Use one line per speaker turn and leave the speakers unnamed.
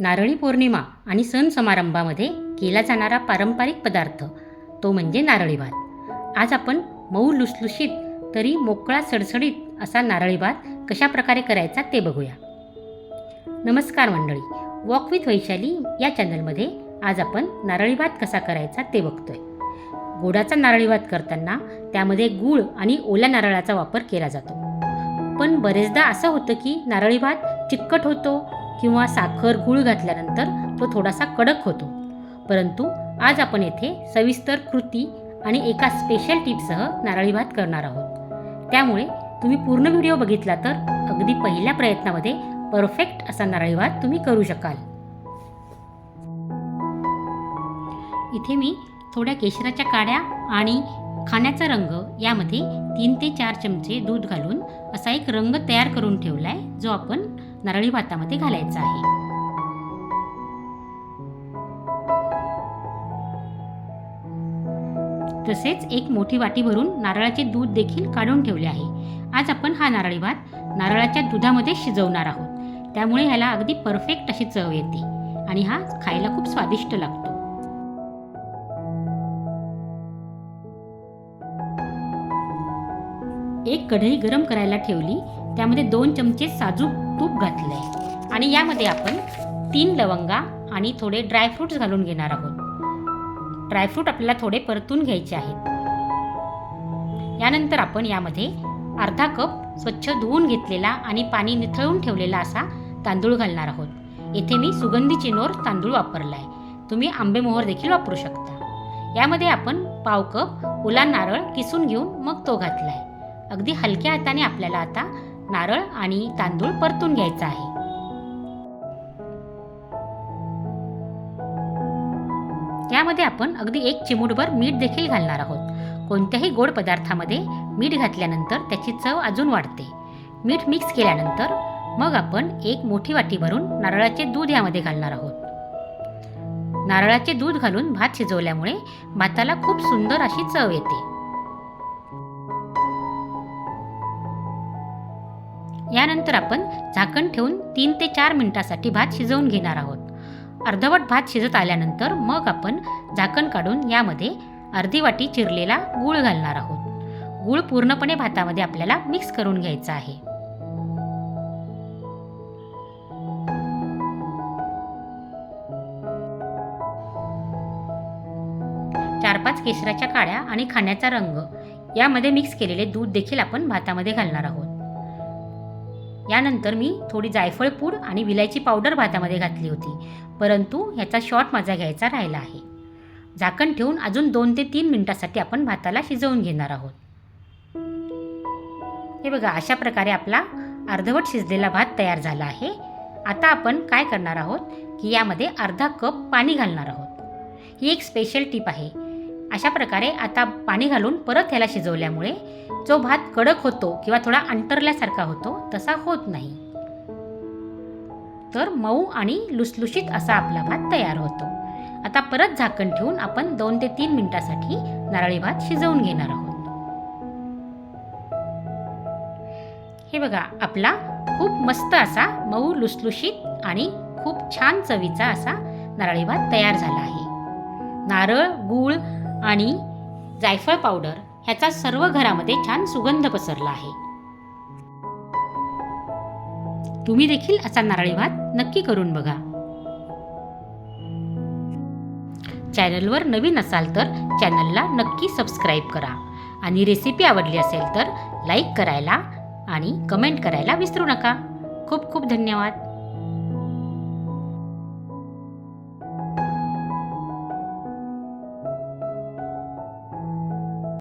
नारळी पौर्णिमा आणि सण समारंभामध्ये केला जाणारा पारंपरिक पदार्थ तो म्हणजे नारळी भात. आज आपण मऊ लुसलुशीत तरी मोकळा सडसडीत असा नारळी भात कशा प्रकारे करायचा ते बघूया. नमस्कार मंडळी वॉक विथ वैशाली या चॅनलमध्ये आज आपण नारळी भात कसा करायचा ते बघतोय. गोडाचा नारळी भात करताना त्यामध्ये गूळ आणि ओल्या नारळाचा वापर केला जातो. पण बरेचदा असं होतं की नारळी भात चिकट होतो किंवा साखर गूळ घातल्यानंतर तो थोडासा कडक होतो. परंतु आज आपण येथे सविस्तर कृती आणि एका स्पेशल टिपसह नारळी भात करणार आहोत. त्यामुळे तुम्ही पूर्ण व्हिडिओ बघितला तर अगदी पहिल्या प्रयत्नामध्ये परफेक्ट असा नारळी भात तुम्ही करू शकाल. इथे मी थोड्या केशराच्या काड्या आणि खाण्याचा रंग यामध्ये तीन ते चार चमचे दूध घालून असा एक रंग तयार करून ठेवला आहे जो आपण नारळी भातामध्ये घालायचा आहे. तसेच एक मोठी वाटी भरून नारळाचे दूध देखील काढून ठेवले आहे. आज आपण हा नारळी भात नारळाच्या दुधामध्ये शिजवणार आहोत. त्यामुळे ह्याला अगदी परफेक्ट अशी चव येते आणि हा खायला खूप स्वादिष्ट लागतो. एक कढई गरम करायला ठेवली त्यामध्ये दोन चमचे साजूक तूप घातले आणि यामध्ये आपण तीन लवंगा आणि थोडे ड्रायफ्रूट्स घालून घेणार आहोत. ड्रायफ्रूट आपल्याला थोडे परतून घ्यायचे आहेत. यानंतर आपण यामध्ये अर्धा कप स्वच्छ धुवून घेतलेला आणि पाणी निथळून ठेवलेला असा तांदूळ घालणार आहोत. येथे मी सुगंधी चिनोर तांदूळ वापरला आहे तुम्ही आंबेमोहर देखील वापरू शकता. यामध्ये आपण पाव कप ओला नारळ किसून घेऊन मग तो घातला आहे अगदी हलक्या हाताने आपल्याला आता नारळ आणि तांदूळ परतून घ्यायचा आहे. यामध्ये आपण अगदी एक चिमूटभर मीठ देखील घालणार आहोत. कोणत्याही गोड पदार्थामध्ये मीठ घातल्यानंतर त्याची चव अजून वाढते. मीठ मिक्स केल्यानंतर मग आपण एक मोठी वाटी भरून नारळाचे दूध यामध्ये घालणार आहोत. नारळाचे दूध घालून भात शिजवल्यामुळे भाताला खूप सुंदर अशी चव येते. यानंतर आपण झाकण ठेवून तीन ते चार मिनिटासाठी भात शिजवून घेणार आहोत. अर्धवट भात शिजत आल्यानंतर मग आपण झाकण काढून यामध्ये अर्धी वाटी चिरलेला गूळ घालणार आहोत. गूळ पूर्णपणे भातामध्ये आपल्याला मिक्स करून घ्यायचा आहे. चार पाच केशराच्या काळ्या आणि खाण्याचा रंग यामध्ये मिक्स केलेले दूध देखील आपण भातामध्ये घालणार आहोत. यानंतर मी थोडी जायफळ पूड आणि विलायची पावडर भातामध्ये घातली होती. परंतु ह्याचा शॉट माझा घ्यायचा राहिला आहे. झाकण ठेवून अजून दोन ते तीन मिनिटासाठी आपण भाताला शिजवून घेणार आहोत. हे बघा अशा प्रकारे आपला अर्धवट शिजलेला भात तयार झाला आहे. आता आपण काय करणार आहोत की यामध्ये अर्धा कप पाणी घालणार आहोत. ही एक स्पेशल टीप आहे. अशा प्रकारे आता पाणी घालून परत ह्याला शिजवल्यामुळे जो भात कडक होतो किंवा थोडा अंतरल्यासारखा होतो तसा होत नाही. तर मऊ आणि लुसलुशीत असा आपला भात तयार होतो. आता परत झाकण ठेवून आपण दोन ते तीन मिनिटासाठी नारळी भात शिजवून घेणार आहोत. हे बघा आपला खूप मस्त असा मऊ लुसलुशीत आणि खूप छान चवीचा असा नारळी भात तयार झाला आहे. नारळ गूळ आणि जायफळ पावडर ह्याचा सर्व घरामध्ये छान सुगंध पसरला आहे. तुम्ही देखील असा नारळी भात नक्की करून बघा. चॅनलवर नवीन असाल तर चॅनलला नक्की सबस्क्राईब करा आणि रेसिपी आवडली असेल तर लाईक करायला आणि कमेंट करायला विसरू नका. खूप खूप धन्यवाद.